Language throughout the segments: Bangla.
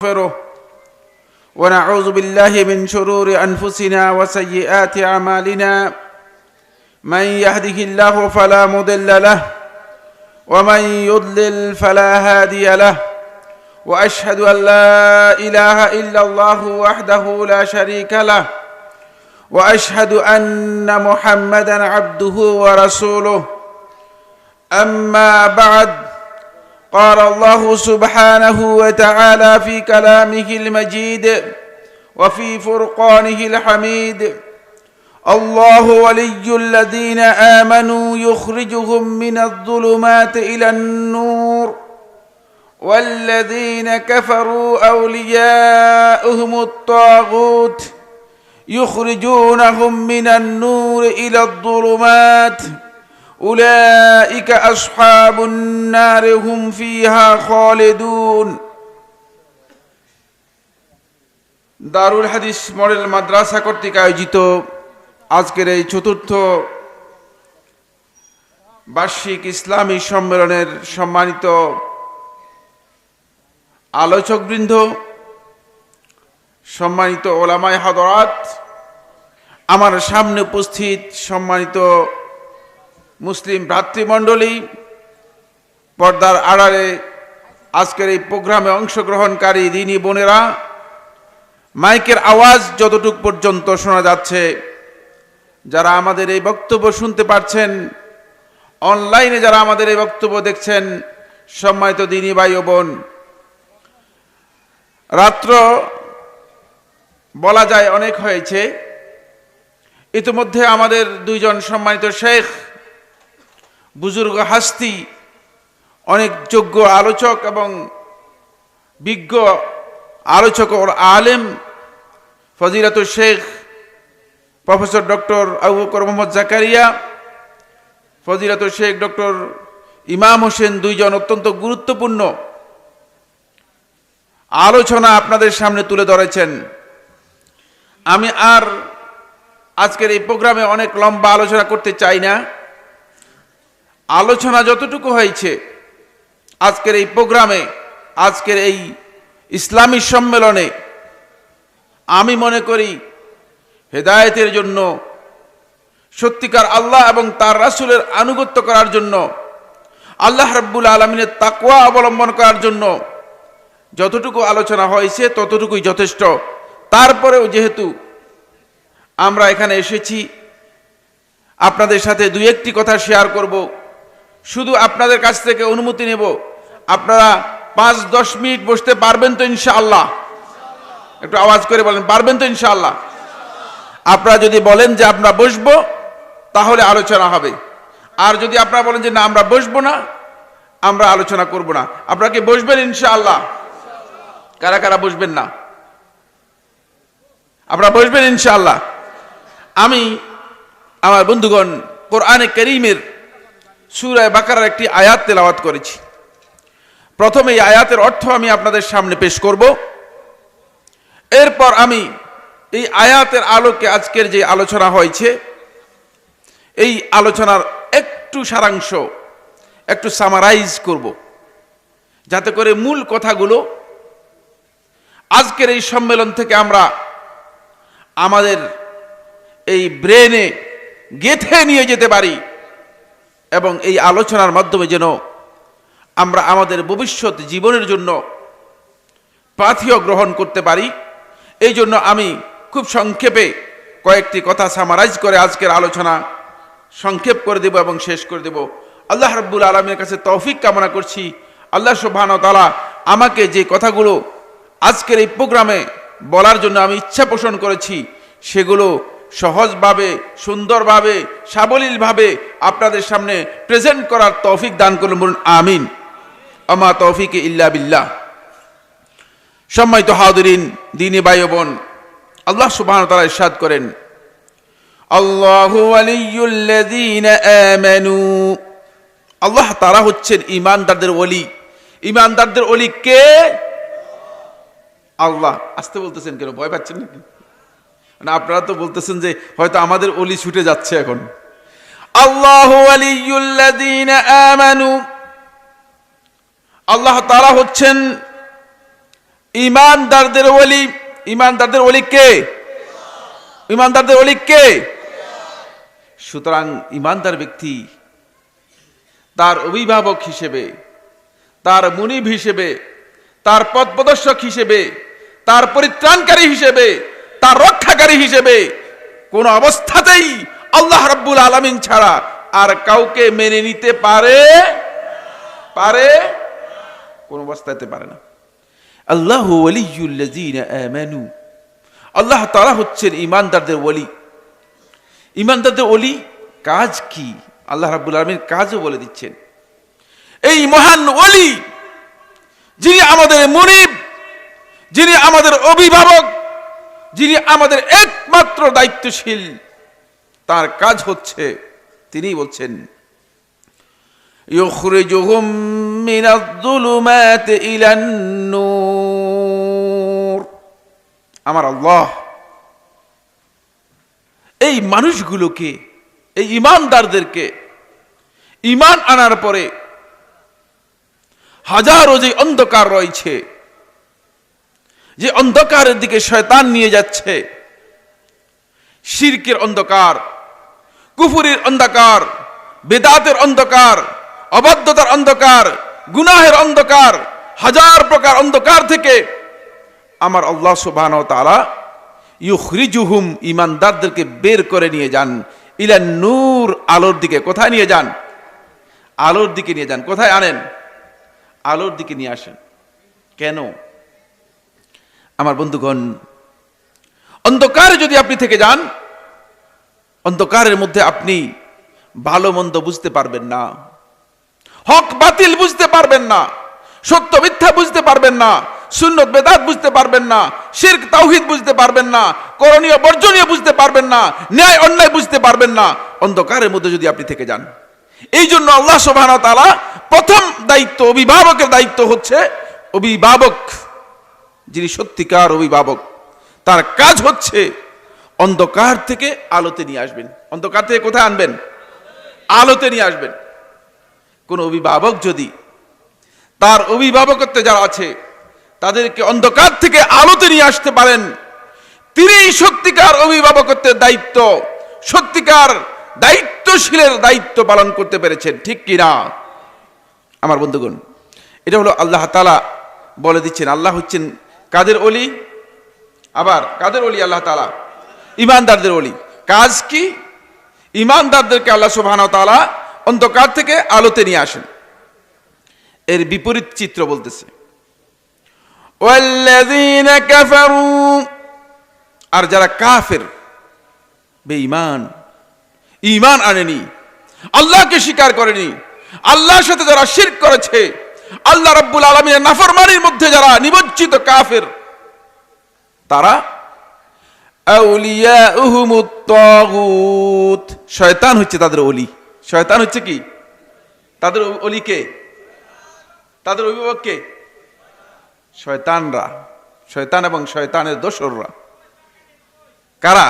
نستغفره ونعوذ بالله من شرور انفسنا وسيئات اعمالنا من يهده الله فلا مضل له ومن يضلل فلا هادي له واشهد ان لا اله الا الله وحده لا شريك له واشهد ان محمدا عبده ورسوله اما بعد قال الله سبحانه وتعالى في كلامه المجيد وفي فرقانه الحميد الله ولي الذين آمنوا يخرجهم من الظلمات إلى النور والذين كفروا أولياؤهم الطاغوت يخرجونهم من النور إلى الظلمات. اولئك اصحاب النار هم فيها خالدون দারুল হাদিস মডেল মাদ্রাসা কর্তৃক আয়োজিত আজকের এই চতুর্থ বার্ষিক ইসলামী সম্মেলনের সম্মানিত আলোচকবৃন্দ সম্মানিত ওলামায় হাদরাত আমার সামনে উপস্থিত সম্মানিত মুসলিম ভ্রাতৃমণ্ডলী পর্দার আড়ালে আজকের এই প্রোগ্রামে অংশগ্রহণকারী দিনী বোনেরা, মাইকের আওয়াজ যতটুক পর্যন্ত শোনা যাচ্ছে, যারা আমাদের এই বক্তব্য শুনতে পারছেন, অনলাইনে যারা আমাদের এই বক্তব্য দেখছেন, সম্মানিত দিনী ভাই ও বোন, রাত্র বলা যায় অনেক হয়েছে। ইতিমধ্যে আমাদের দুইজন সম্মানিত শেখ বুজুর্গ হাস্তি, অনেক যোগ্য আলোচক এবং বিজ্ঞ আলোচক ও আলেম ফজিরাত শেখ, প্রফেসর ডক্টর আবু বকর মোহাম্মদ জাকারিয়া ফজিরাত শেখ ডক্টর ইমাম হোসেন দুইজন অত্যন্ত গুরুত্বপূর্ণ। আলোচনা আপনাদের সামনে তুলে ধরেছেন। আমি আর আজকের এই প্রোগ্রামে অনেক লম্বা আলোচনা করতে চাই না। আলোচনা যতটুকু হয়েছে, আজকের এই প্রোগ্রামে, আজকের এই ইসলামী সম্মেলনে, আমি মনে করি হেদায়েতের জন্য, সত্যিকার আল্লাহ এবং তার রাসুলের আনুগত্য করার জন্য, আল্লাহ রব্বুল আলমিনের তাকুয়া অবলম্বন করার জন্য যতটুকু আলোচনা হয়েছে ততটুকুই যথেষ্ট। তারপরেও যেহেতু আমরা এখানে এসেছি, আপনাদের সাথে দু একটি কথা শেয়ার করব। শুধু আপনাদের কাছ থেকে অনুমতি নেব। আপনারা পাঁচ, দশ মিনিট বসতে পারবেন তো ইনশাআল্লাহ। একটু আওয়াজ করে বলেন, পারবেন তো ইনশাআল্লাহ? আপনারা যদি বলেন যে আমরা বসবো, তাহলে আলোচনা হবে। আর যদি আপনারা বলেন যে না, আমরা বসবো না, আমরা আলোচনা করব না। আপনারা কি বসবেন ইনশাআল্লাহ? কারা কারা বসবেন না? আপনারা বসবেন ইনশাআল্লাহ। আমি, আমার বন্ধুগণ, কোরআনে করিমের সুরায় বাকারার একটি আয়াত তেলাওয়াত করেছি। প্রথমে এই আয়াতের অর্থ আমি আপনাদের সামনে পেশ করব। এরপর আমি এই আয়াতের আলোকে আজকের যে আলোচনা হয়েছে, এই আলোচনার একটু সারাংশ, একটু সামারাইজ করব। যাতে করে মূল কথাগুলো আজকের এই সম্মেলন থেকে আমরা আমাদের এই ব্রেনে গেথে নিয়ে যেতে পারি। এবং এই আলোচনার মাধ্যমে যেন আমরা আমাদের ভবিষ্যৎ জীবনের জন্য পাথিও গ্রহণ করতে পারি। এই জন্য আমি খুব সংক্ষেপে কয়েকটি কথা সামারাইজ করে আজকের আলোচনা সংক্ষেপ করে দেব এবং শেষ করে দেব। আল্লাহ রব্বুল আলমের কাছে তৌফিক কামনা করছি। আল্লাহ সুবাহান তালা আমাকে যে কথাগুলো আজকের এই প্রোগ্রামে বলার জন্য আমি ইচ্ছা পোষণ করেছি, সেগুলো সহজভাবে, সুন্দরভাবে, সাবলীলভাবে আপনাদের সামনে প্রেজেন্ট করার তৌফিক দান করুন, বলুন, আমিন। আমা তৌফিক ইল্লা বিল্লাহ। সম্মানিত হাদরিন দিনী ভাই বোন আল্লাহ সুবাহ তারা ইরশাদ করেন, আল্লাহু আল্লাহ তারা হচ্ছেন ইমানদারদের ওলি। ইমানদারদের ওলি কে? আল্লাহ। আসতে বলতেছেন কেন? ভয় পাচ্ছেন নাকি? না আপনারা তো বলতেছেন যে হয়তো আমাদের অলি ছুটে যাচ্ছে এখন। আল্লাহ আমানু। আল্লাহ তারা হচ্ছেন ইমানদারদের ওলি। ইমানদারদের ওলি কে? ইমানদারদের ওলি কে? সুতরাং ইমানদার ব্যক্তি তার অভিভাবক হিসেবে, তার মুনিব হিসেবে, তার পথ প্রদর্শক হিসেবে, তার পরিত্রাণকারী হিসেবে তার রক্ষাকারী হিসেবে কোন অবস্থাতেই আল্লাহ রাব্বুল আলামিন ছাড়া আর কাউকে মেনে নিতে পারে পারে কোন অবস্থাতে পারে না। আল্লাহ আমানু। আল্লাহ তাআলা হচ্ছেন ইমানদারদের ওলি ইমানদারদের ওলি কাজ কি? আল্লাহ রাব্বুল আলামিন কাজও বলে দিচ্ছেন। এই মহান ওলি যিনি আমাদের মনিব, যিনি আমাদের অভিভাবক যিনি আমাদের একমাত্র দায়িত্বশীল তার কাজ হচ্ছে তিনি বলছেন يخرجهم من الظلمات إلى النور আমার আল্লাহ এই মানুষগুলোকে এই ইমানদারদেরকে ইমান আনার পরে হাজারো যে অন্ধকার রয়েছে যে অন্ধকারের দিকে শয়তান নিয়ে যাচ্ছে। শিরকের অন্ধকার, কুফুরির অন্ধকার, বেদাতের অন্ধকার, অবাধ্যতার অন্ধকার, গুনাহের অন্ধকার, হাজার প্রকার অন্ধকার থেকে আমার আল্লাহ সুবহান তাআলা ইউখরিজুহুম ইমানদারদেরকে বের করে নিয়ে যান। ইলা নূর, আলোর দিকে কোথায় নিয়ে যান? আলোর দিকে নিয়ে যান। কোথায় আনেন? আলোর দিকে নিয়ে আসেন। কেন? আমার বন্ধুগণ, অন্ধকারে যদি আপনি থেকে যান, অন্ধকারের মধ্যে আপনি ভালো মন্দ বুঝতে পারবেন না। হক বাতিল বুঝতে পারবেন না। সত্য মিথ্যা বুঝতে পারবেন না। সুন্নত বেদাত বুঝতে পারবেন না। শিরক, তাওহিদ বুঝতে পারবেন না। করণীয়, বর্জনীয় বুঝতে পারবেন না। ন্যায়, অন্যায় বুঝতে পারবেন না। অন্ধকারের মধ্যে যদি আপনি থেকে যান, এই জন্য আল্লাহ সুবহানাহু তালা প্রথম দায়িত্ব অভিভাবকের দায়িত্ব হচ্ছে অভিভাবক। যিনি সত্যিকার অভিভাবক, তার কাজ হচ্ছে অন্ধকার থেকে আলোতে নিয়ে আসবেন। অন্ধকার থেকে কোথায় আনবেন? আলোতে নিয়ে আসবেন। কোন অভিভাবক যদি তার অভিভাবকত্বে যারা আছে, তাদেরকে অন্ধকার থেকে আলোতে নিয়ে আসতে পারেন। তিনি সত্যিকার অভিভাবকত্বের দায়িত্ব, সত্যিকার দায়িত্বশীলের দায়িত্ব পালন করতে পেরেছেন, ঠিক কি না? আমার বন্ধুগণ, এটা হলো আল্লাহ তালা বলে দিচ্ছেন, আল্লাহ হচ্ছেন কাদের অলি আবার কাদের অলি আল্লাহ তালা ইমানদারদের অলি কাজ কি? ইমানদারদেরকে আল্লাহ সুবহান তালা অন্ধকার থেকে আলোতে নিয়ে আসেন। এর বিপরীত চিত্র বলতেছে। আর যারা কাফের, বেঈমান ইমান আনেনি, আল্লাহকে স্বীকার করেনি, আল্লাহর সাথে যারা শির করেছে আল্লাহ রাব্বুল আলামিনের নাফরমানির মধ্যে যারা নিমজ্জিত কাফের, তারা শয়তান হচ্ছে তাদের অলি শয়তান হচ্ছে কি? তাদের অলি কে? তাদের অভিভাবক কে? শয়তানরা। শয়তান এবং শয়তানের দোসররা। কারা?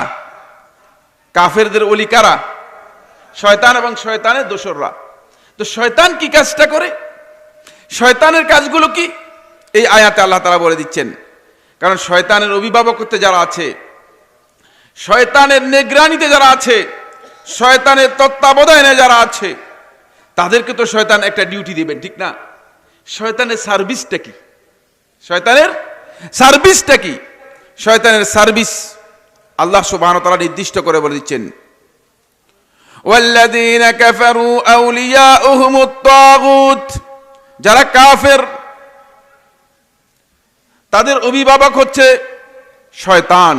কাফেরদের অলি কারা? শয়তান এবং শয়তানের দোসররা। তো শয়তান কি কাজটা করে? শয়তানের কাজগুলো কি? এই আয়াতে আল্লাহ তারা বলে দিচ্ছেন। কারণ শয়তানের অভিভাবকত্বে যারা আছে, শয়তানের নেগ্রানিতে যারা আছে, শয়তানের তত্ত্বাবধানে যারা আছে, তাদেরকে তো শয়তান একটা ডিউটি দিবেন, ঠিক না? শয়তানের সার্ভিসটা কি? শয়তানের সার্ভিসটা কি? শয়তানের সার্ভিস আল্লাহ সুবহান তারা নির্দিষ্ট করে বলে দিচ্ছেন। ওয়াল্লাযীনা কাফারু আউলিয়াউহুমুত তাগুত। যারা কাফের, তাদের অভিভাবক হচ্ছে শয়তান।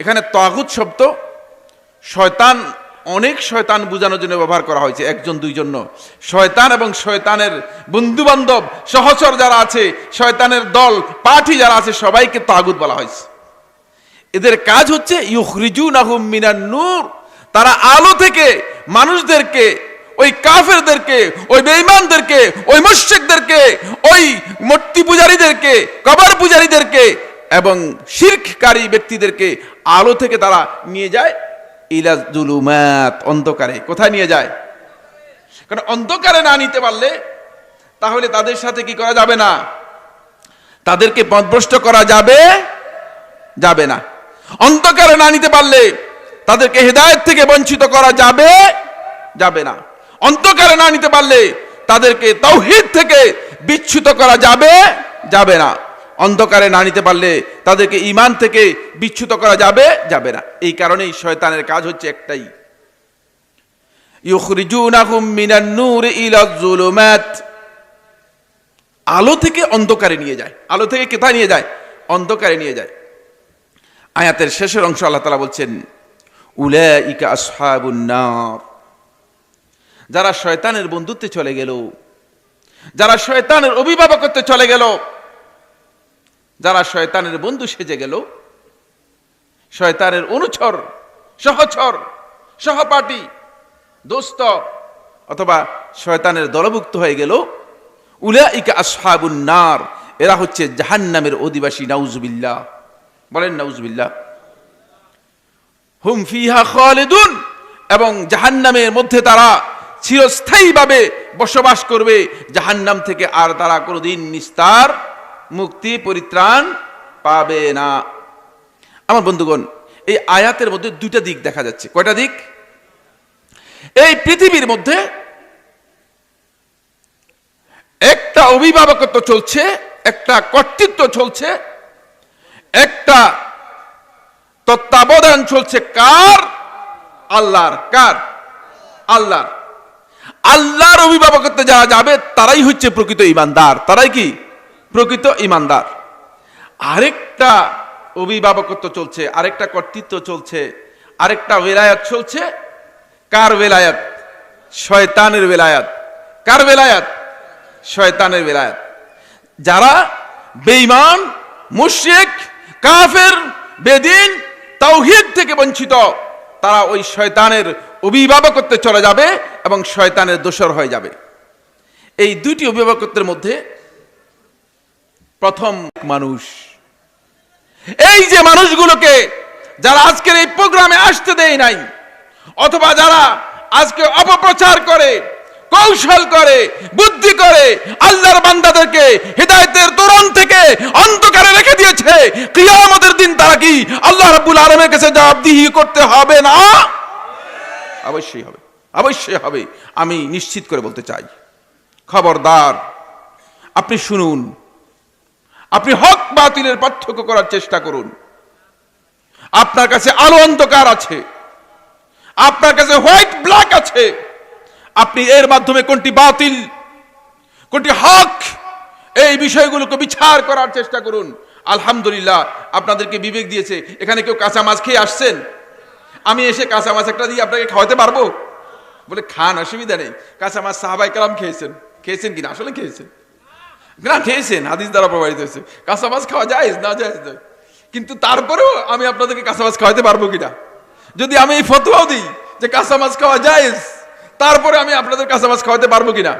এখানে তাগুত শব্দ শয়তান, অনেক শয়তান বোঝানোর জন্য ব্যবহার করা হয়েছে, একজন, দুইজন শয়তান এবং শয়তানের বন্ধু বান্ধব সহচর যারা আছে, শয়তানের দল, পাঠি যারা আছে, সবাইকে তাগুত বলা হয়েছে। এদের কাজ হচ্ছে ইউখরিজুনাহুম মিনান নূর তারা আলো থেকে মানুষদেরকে, ওই কাফেরদেরকে, ওই বেঈমানদেরকে, ওই মুশরিকদেরকে, ওই মূর্তি পূজারীদেরকে, কবর পূজারীদেরকে এবং শিরককারী ব্যক্তিদেরকে আলো থেকে তারা নিয়ে যায়। ইলা জুলুমাত, অন্ধকারে। কোথায় নিয়ে যায়? কারণ অন্ধকারে না নিতে পারলে তাহলে তাদের সাথে কি করা যাবে না? তাদেরকে পথভ্রষ্ট করা যাবে যাবে না। অন্ধকারে না নিতে পারলে তাদেরকে হেদায়েত থেকে বঞ্চিত করা যাবে যাবে না। অন্ধকারে না নিতে পারলে তাদেরকে তৌহিদ থেকে বিচ্ছুত করা যাবে যাবে না। অন্ধকারে না নিতে পারলে তাদেরকে ইমান থেকে বিচ্ছুত করা যাবে যাবে না। এই কারণেই শয়তানের কাজ হচ্ছে একটাই। আলো থেকে অন্ধকারে নিয়ে যায়। আলো থেকে কোথায় নিয়ে যায়? অন্ধকারে নিয়ে যায়। আয়াতের শেষের অংশ আল্লাহ তালা বলছেন উলাইকা আসহাবুন নার। যারা শয়তানের বন্ধুত্বে চলে গেল, যারা শয়তানের অভিভাবকত্বে চলে গেল, যারা শয়তানের বন্ধু সেজে গেল, শয়তানের অনুচর, সহচর, সহপাঠী, দোস্ত অথবা শয়তানের দলভুক্ত হয়ে গেল, উলাইকা আসহাবুন নার। এরা হচ্ছে জাহান্নামের অধিবাসী, নাউজুবিল্লাহ। বলেন নাউজুবিল্লাহ। হুম ফিহা খালিদুন, এবং জাহান্নামের মধ্যে তারা চিরস্থায়ীভাবে বসবাস করবে। জাহান্নাম থেকে আর তারা কোনোদিন নিস্তার, মুক্তি, পরিত্রাণ পাবে না। আমার বন্ধুগণ, এই আয়াতের মধ্যে দুইটা দিক দেখা যাচ্ছে। কয়টা দিক? এই পৃথিবীর মধ্যে একটা অভিভাবকত্ব চলছে, একটা কর্তৃত্ব চলছে, একটা তত্ত্বাবধান চলছে কার? আল্লাহর। কার? আল্লাহর। আল্লাহর অভিভাবকত্বে যারা যাবে, তারাই হচ্ছে প্রকৃত ইমানদার। তারাই কি? প্রকৃত ইমানদার। আরেকটা অভিভাবকত্ব চলছে, আরেকটা কর্তৃত্ব চলছে, আরেকটা বেলায়াত চলছে। কার বেলায়াত শয়তানের বেলায়াত কার বেলায়াত শয়তানের বেলায়াত যারা বেঈমান, মুশরিক, কাফের, বেদিন তাওহীদ থেকে বঞ্চিত, তারা ওই শয়তানের অভিভাবকত্বে চলে যাবে এবং শয়তানের দোসর হয়ে যাবে। এই দুইটি অভিভাবকত্বের মধ্যে প্রথম মানুষ। এই যে মানুষগুলোকে যারা আজকের এই প্রোগ্রামে আসতে দেয় নাই, অথবা যারা আজকে অপপ্রচার করে কৌশল করে, বুদ্ধি করে আল্লাহর বান্দাদেরকে হৃদায়তের তোরণ থেকে অন্ধকারে রেখে দিয়েছে। কিয়ামতের দিন তারা কি আল্লাহ রাব্বুল আলমের কাছে জবাবদিহি করতে হবে না? অবশ্যই হবে অবশ্যই হবে। আমি নিশ্চিত করে বলতে চাই, খবরদার, আপনি শুনুন, আপনি হক বাতিলের পার্থক্য করার চেষ্টা করুন। আপনার কাছে আলো অন্ধকার আছে, আপনার কাছে হোয়াইট ব্ল্যাক আছে আপনি এর মাধ্যমে কোনটি বাতিল, কোনটি হক, এই বিষয়গুলোকে বিচার করার চেষ্টা করুন। আলহামদুলিল্লাহ, আপনাদেরকে বিবেক দিয়েছে। এখানে কেউ কাঁচা মাছ খেয়ে আসছেন? আমি এসে কাঁচা মাছ একটা দিয়ে আপনাকে খাওয়াতে পারব? বলে, খান, অসুবিধা নেই। কাঁচা মাছ সাহাবাই কালাম খেয়েছেন। খেয়েছেন কিনা? আসলে খেয়েছেন। না, খেয়েছেন। হাদিস দ্বারা প্রভাবিত হয়েছে। কাঁচা মাছ খাওয়া যায়, না যায়। কিন্তু তারপরেও আমি আপনাদেরকে কাঁচা মাছ খাওয়াতে পারব কিনা? যদি আমি এই ফতোয়াও দিই যে কাঁচা মাছ খাওয়া যায় তারপরে আমি আপনাদের কাঁচা মাছ খাওয়াতে পারব কিনা?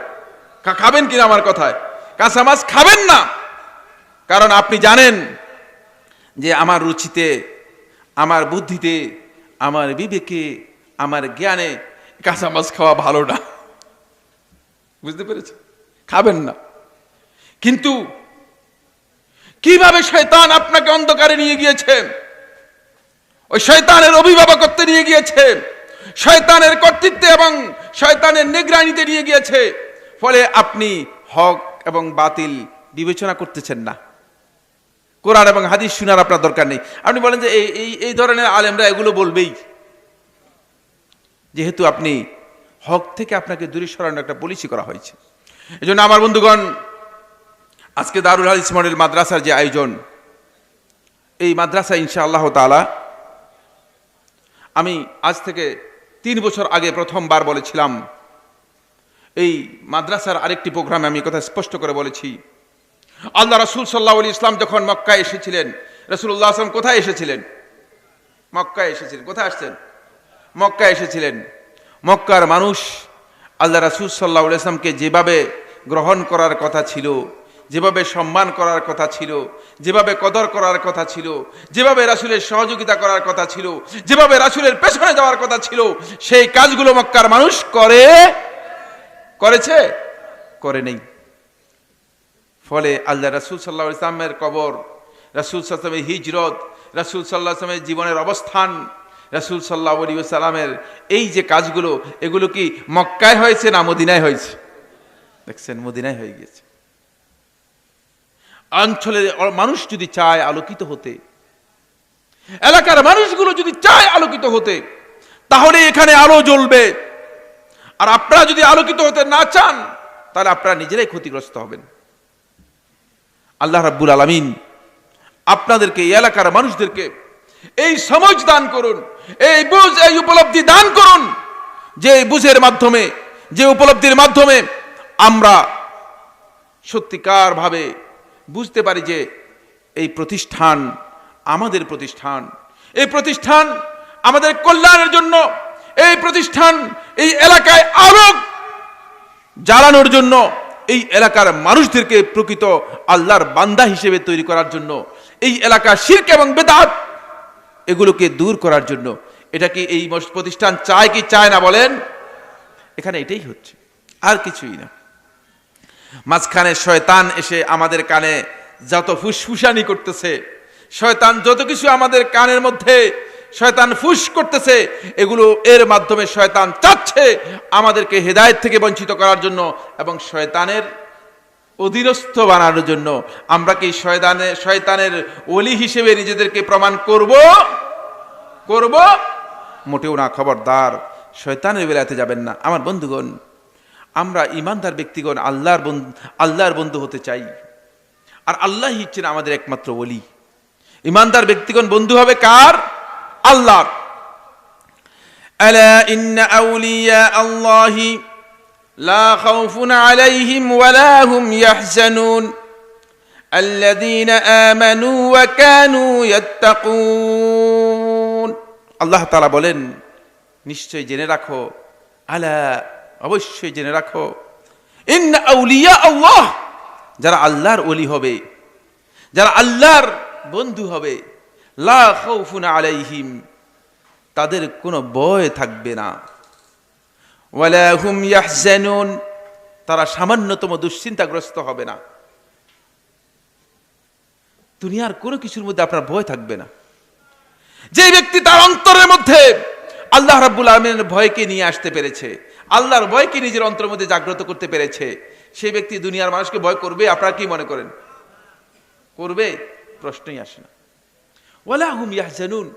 খাবেন কিনা আমার কথায়? কাঁচা মাছ খাবেন না। কারণ আপনি জানেন যে আমার রুচিতে, আমার বুদ্ধিতে, আমার বিবেকে, আমার জ্ঞানে কাঁচা মাছ খাওয়া ভালো না। বুঝতে পেরেছ খাবেন না। কিন্তু কীভাবে শয়তান আপনাকে অন্ধকারে নিয়ে গিয়েছে? ওই শয়তানের অভিভাবকত্বে নিয়ে গিয়েছে? শয়তানের কর্তৃত্বে এবং শয়তানের নিগরানিতে নিয়ে গিয়েছে। ফলে আপনি হক এবং বাতিল বিবেচনা করতেছেন না। কোরআন এবং হাদিস শোনার আপনার দরকার নেই। আপনি বলেন যে এই এই ধরনের আলেমরা এগুলো বলবেই। যেহেতু আপনি হক থেকে আপনাকে দূরে সরানোর একটা পলিসি করা হয়েছে। এই জন্য আমার বন্ধুগণ, আজকে দারুল হাদিস মডেল মাদ্রাসার যে আয়োজন, এই মাদ্রাসা ইনশা আল্লাহ তালা আমি আজ থেকে তিন বছর আগে প্রথমবার বলেছিলাম, এই মাদ্রাসার আরেকটি প্রোগ্রামে আমি কথা স্পষ্ট করে বলেছি। আল্লাহ রাসুল সাল্লাহ আলী ইসলাম যখন মক্কায় এসেছিলেন রসুল্লাহ আসলাম কোথায় এসেছিলেন? মক্কায় এসেছিলেন। কোথায় আসছেন? মক্কায় এসেছিলেন। মক্কার মানুষ আল্লাহ রাসুল সাল্লাহ ইসলামকে যেভাবে গ্রহণ করার কথা ছিল যেভাবে সম্মান করার কথা ছিল, যেভাবে কদর করার কথা ছিল, যেভাবে রাসুলের সহযোগিতা করার কথা ছিল, যেভাবে রাসুলের পেছনে যাওয়ার কথা ছিল, সেই কাজগুলো মক্কার মানুষ করে, করেছে? করে নেই। ফলে আল্লাহ রাসুল সাল্লাহ ইসলামের কবর, রাসুল সাল্লামের হিজরত, রাসুল সাল্লাহ আসলামের জীবনের অবস্থান, রাসুল সাল্লাহ আলী সাল্লামের এই যে কাজগুলো, এগুলো কি মক্কায় হয়েছে না মদিনায় হয়েছে? দেখছেন, মদিনায় হয়ে গিয়েছে। অঞ্চলের মানুষ যদি চায় আলোকিত হতে, এলাকার মানুষগুলো যদি চায় আলোকিত হতে, তাহলে এখানে আলো জ্বলবে। আর আপনারা যদি আলোকিত হতে না চান, তাহলে আপনারা নিজেরাই ক্ষতিগ্রস্ত হবেন। আল্লাহ রাব্বুল আলামিন আপনাদেরকে, এই এলাকার মানুষদেরকে এই সমজ দান করুন, এই বুঝ, এই উপলব্ধি দান করুন, যে বুঝের মাধ্যমে, যে উপলব্ধির মাধ্যমে আমরা সত্যিকার ভাবে বুঝতে পারি যে এই প্রতিষ্ঠান আমাদের প্রতিষ্ঠান। এই প্রতিষ্ঠান আমাদের কল্যাণের জন্য, এই প্রতিষ্ঠান এই এলাকায় আলোক জ্বালানোর জন্য, এই এলাকার মানুষদেরকে প্রকৃত আল্লাহর বান্দা হিসেবে তৈরি করার জন্য, এই এলাকা শির্ক এবং বেদাত এগুলোকে দূর করার জন্য। এটা কি এই প্রতিষ্ঠান চায় কি চায় না বলেন? এখানে এটাই হচ্ছে। আর কিছুই না। মাঝখানে শয়তান এসে আমাদের কানে যত ফুসফুসানি করতেছে, শয়তান যত কিছু আমাদের কানের মধ্যে শয়তান ফুস করতেছে, এগুলো এর মাধ্যমে শয়তান চাচ্ছে আমাদেরকে হেদায়েত থেকে বঞ্চিত করার জন্য এবং শয়তানের অধীনস্থ বানানোর জন্য। আমরা কি শয়তানের শয়তানের অলি হিসেবে নিজেদেরকে প্রমাণ করব? করব? মোটেও না, খবরদার। শয়তানের বেলাতে যাবেন না। আমার বন্ধুগণ আমরা ইমানদার ব্যক্তিগণ আল্লাহর বন্ধু আল্লাহর বন্ধু হতে চাই আর আল্লাহ হচ্ছেন আমাদের একমাত্র বলি ইমানদার ব্যক্তিগণ বন্ধু হবে কার আল্লাহর ألا إن أولياء الله لا خوف عليهم ولا هم يحزنون الذين آمنوا وكانوا يتقون আল্লাহ তাআলা বলেন নিশ্চয় জেনে রাখো আলা অবশ্যই জেনে রাখো। আল্লাহ, যারা আল্লাহর ওলি হবে, যারা আল্লাহর বন্ধু হবে আলাইহিম, তাদের কোনো ভয় থাকবে না। হুম তারা সামান্যতম দুশ্চিন্তাগ্রস্ত হবে না। দুনিয়ার কোনো কিছুর মধ্যে আপনার ভয় থাকবে না। যে ব্যক্তি তার অন্তরের মধ্যে আল্লাহ রাব্বুল আলমিনের ভয়কে নিয়ে আসতে পেরেছে আল্লাহর ভয়কে নিজের অন্তরের মধ্যে জাগ্রত করতে পেরেছে? সেই ব্যক্তি দুনিয়ার মানুষকে ভয় করবে? আপনারা কি মনে করেন? করবে? প্রশ্নই আসে না। ওয়ালা হুম ইয়াহজানুন।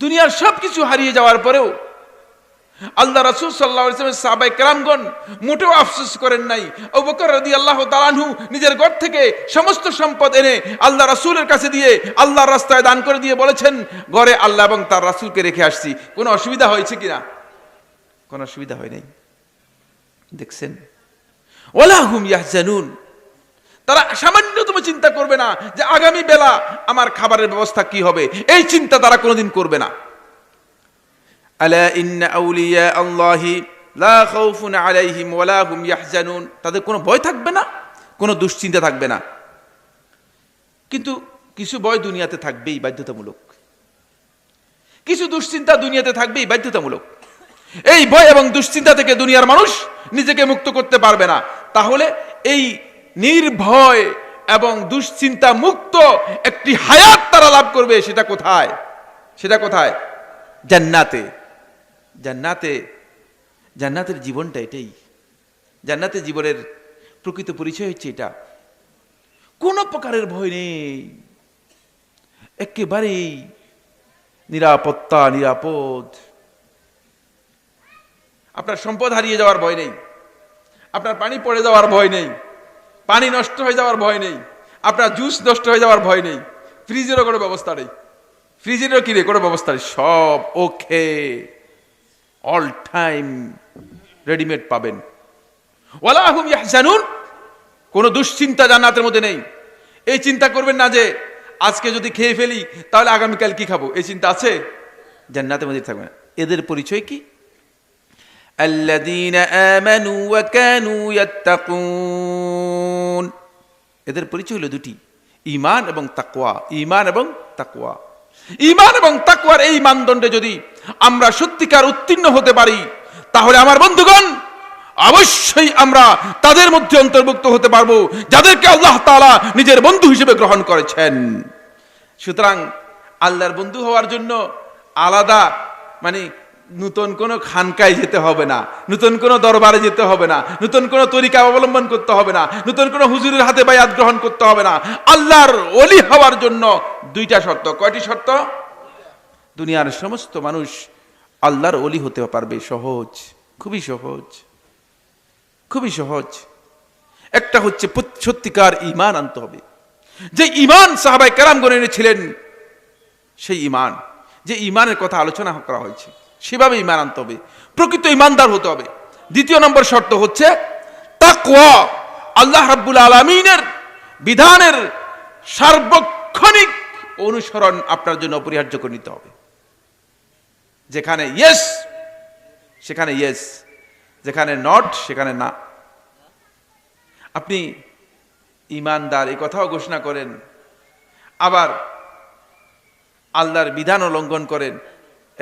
দুনিয়ার সব কিছু হারিয়ে যাওয়ার পরেও আল্লাহ রাসূল ওয়াসাল্লাম সাহাবায়ে কেরামগণ মোটেও আফসোস করেন নাই। আবু বকর রাদিয়াল্লাহু তাআলা আনহু নিজের ঘর থেকে সমস্ত সম্পদ এনে আল্লাহ রাসূলের কাছে দিয়ে আল্লাহর রাস্তায় দান করে দিয়ে বলেছেন, ঘরে আল্লাহ এবং তার রাসূলকে রেখে আসছি। কোনো অসুবিধা হয়েছে কিনা? কোনো অসুবিধা হয় নাই। দেখছেন? ওলা হুম ইয়াহজানুন। তারা সামান্যতম চিন্তা করবে না যে আগামী বেলা আমার খাবারের ব্যবস্থা কি হবে। এই চিন্তা তারা কোনোদিন করবে না। আলা ইন্না আউলিয়া আল্লাহি লা খাউফুন আলাইহিম ওয়ালা হুম ইয়াহজানুন। তাদের কোনো ভয় থাকবে না, কোনো দুশ্চিন্তা থাকবে না। কিন্তু কিছু ভয় দুনিয়াতে থাকবেই বাধ্যতামূলক। কিছু দুশ্চিন্তা দুনিয়াতে থাকবেই বাধ্যতামূলক। এই ভয় এবং দুশ্চিন্তা থেকে দুনিয়ার মানুষ নিজেকে মুক্ত করতে পারবে না। তাহলে এই নির্ভয় এবং দুশ্চিন্তা মুক্ত একটি হায়াত তারা লাভ করবে, সেটা কোথায়? সেটা কোথায়? জান্নাতে। জান্নাতে, জান্নাতের জীবনটা এটাই। জান্নাতের জীবনের প্রকৃত পরিচয় হচ্ছে এটা। কোনো প্রকারের ভয় নেই। একেবারেই নিরাপত্তা, নিরাপদ। আপনার সম্পদ হারিয়ে যাওয়ার ভয় নেই। আপনার পানি পড়ে যাওয়ার ভয় নেই। পানি নষ্ট হয়ে যাওয়ার ভয় নেই। আপনার জুস নষ্ট হয়ে যাওয়ার ভয় নেই। ফ্রিজেরও কোনো ব্যবস্থা নেই। ফ্রিজেরও কিনে কোনো ব্যবস্থা নেই। সব ওকে। অল টাইম রেডিমেড পাবেন। ওয়ালাহুম ইয়াহজানুন। কোনো দুশ্চিন্তা জান্নাতের মধ্যে নেই। এই চিন্তা করবেন না যে, আজকে যদি খেয়ে ফেলি, তাহলে আগামীকাল কি খাব? এই চিন্তা আছে? জান্নাতের মধ্যে থাকবে না। এদের পরিচয় কি? الذين আমানু وكانوا يتقون. এদের পরিচয় হলো দুটি। ইমান এবং তাকওয়া। ইমান এবং তাকওয়া। ইমান এবং তাকওয়ার এই মানদণ্ডে যদি আমরা সত্যিকার উত্তীর্ণ হতে পারি, তাহলে আমার বন্ধুগণ, অবশ্যই আমরা তাদের মধ্যে অন্তর্ভুক্ত হতে পারব, যাদেরকে আল্লাহ তালা নিজের বন্ধু হিসেবে গ্রহণ করেছেন। সুতরাং আল্লাহর বন্ধু হওয়ার জন্য আলাদা মানে নতুন কোনো খানকায় যেতে হবে না, নতুন কোনো দরবারে যেতে হবে না, নতুন কোনো তরিকা অবলম্বন করতে হবে না, নতুন কোনো হুজুরের হাতে বায়াত গ্রহণ করতে হবে না, আল্লাহর অলি হওয়ার জন্য দুইটা শর্ত। কয়টি শর্ত? দুনিয়ার সমস্ত মানুষ আল্লাহর অলি হতে পারবে সহজ, খুবই সহজ খুবই সহজ। একটা হচ্ছে সত্যিকার ইমান আনতে হবে। যে ইমান সাহাবাই কারাম গণে এনেছিলেন, সেই ইমান যে ইমানের কথা আলোচনা করা হয়েছে। সেভাবে ইমান আনতে হবে। প্রকৃত ইমানদার হতে হবে। দ্বিতীয় নম্বর শর্ত হচ্ছে তাকওয়া। আল্লাহ রাব্বুল আলমিনের বিধানের সার্বক্ষণিক অনুসরণ আপনার জন্য অপরিহার্য করে নিতে হবে। যেখানে ইয়েস সেখানে ইয়েস যেখানে নট সেখানে না। আপনি ইমানদার এই কথাও ঘোষণা করেন। আবার আল্লাহর বিধানও লঙ্ঘন করেন।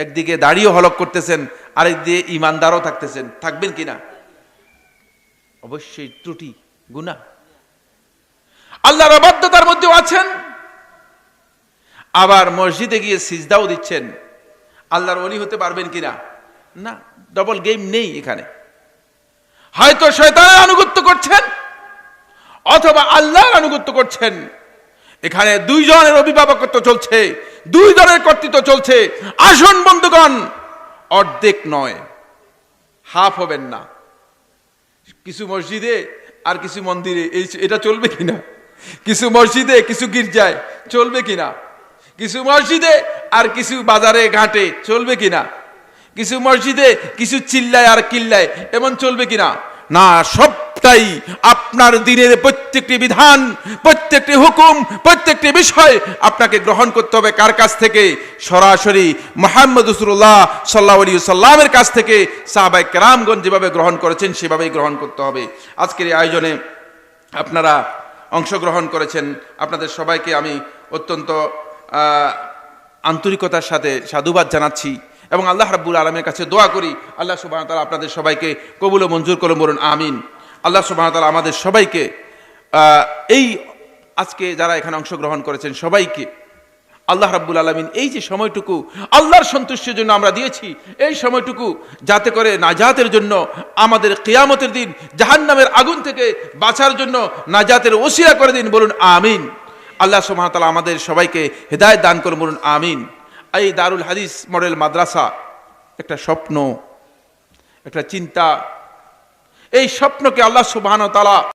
একদিকে দাড়িও হলক করতেছেন আরেক দিয়ে ইমানদারও থাকতেছেন। থাকবেন কিনা অবশ্যই ত্রুটি গুণা আল্লাহর অবাধ্যতার মধ্যেও আছেন। আবার মসজিদে গিয়ে সিজদাও দিচ্ছেন। আল্লাহর অলি হতে পারবেন কিনা না? ডবল গেম নেই এখানে। হয়তো শয়তানের আনুগত্য করছেন, অথবা আল্লাহর আনুগত্য করছেন। এখানে দুইজনের অভিভাবকত্ব চলছে। দুই জনের কর্তৃত্ব চলছে। আসন বন্ধুগণ, অর্ধেক নয়, হাফ হবেন না। কিছু মসজিদে আর কিছু মন্দিরে এটা চলবে কিনা? কিছু মসজিদে কিছু গির্জায় চলবে কিনা? কিছু মসজিদে আর কিছু বাজারে, ঘাটে চলবে কিনা? কিছু মসজিদে কিছু চিল্লায় আর কিল্লায়, এমন চলবে কিনা? না সবটাই আপনার দিনের প্রত্যেকটি বিধান, প্রত্যেকটি হুকুম, প্রত্যেকটি বিষয় আপনাকে গ্রহণ করতে হবে কার কাছ থেকে? সরাসরি মোহাম্মদ রসুল্লাহ সাল্লাহ সাল্লামের কাছ থেকে। সাহাবাই কেরামগঞ্জ যেভাবে গ্রহণ করেছেন, সেভাবেই গ্রহণ করতে হবে। আজকের এই আয়োজনে আপনারা অংশগ্রহণ করেছেন। আপনাদের সবাইকে আমি অত্যন্ত আন্তরিকতার সাথে সাধুবাদ জানাচ্ছি এবং আল্লাহ রাব্বুল আলমের কাছে দোয়া করি। আল্লাহ সুবাহ তালা আপনাদের সবাইকে কবুল ও মঞ্জুর করুন, বলুন, আমিন। আল্লাহ সুবাহ তালা আমাদের সবাইকে এই আজকে যারা এখানে অংশগ্রহণ করেছেন সবাইকে, আল্লাহ রাব্বুল আলমিন এই যে সময়টুকু আল্লাহর সন্তুষ্টির জন্য আমরা দিয়েছি, এই সময়টুকু যাতে করে নাজাতের জন্য আমাদের কেয়ামতের দিন জাহান্নামের আগুন থেকে বাঁচার জন্য নাজাতের ওসিয়া করে দিন, বলুন আমিন। আল্লাহ সুবহানাহু আমাদের সবাইকে হেদায়েত দান করুন, বলুন আমিন। এই দারুল হাদিস মডেল মাদ্রাসা একটা স্বপ্ন, একটা চিন্তা এই স্বপ্নকে আল্লাহ সুবাহ তাআলা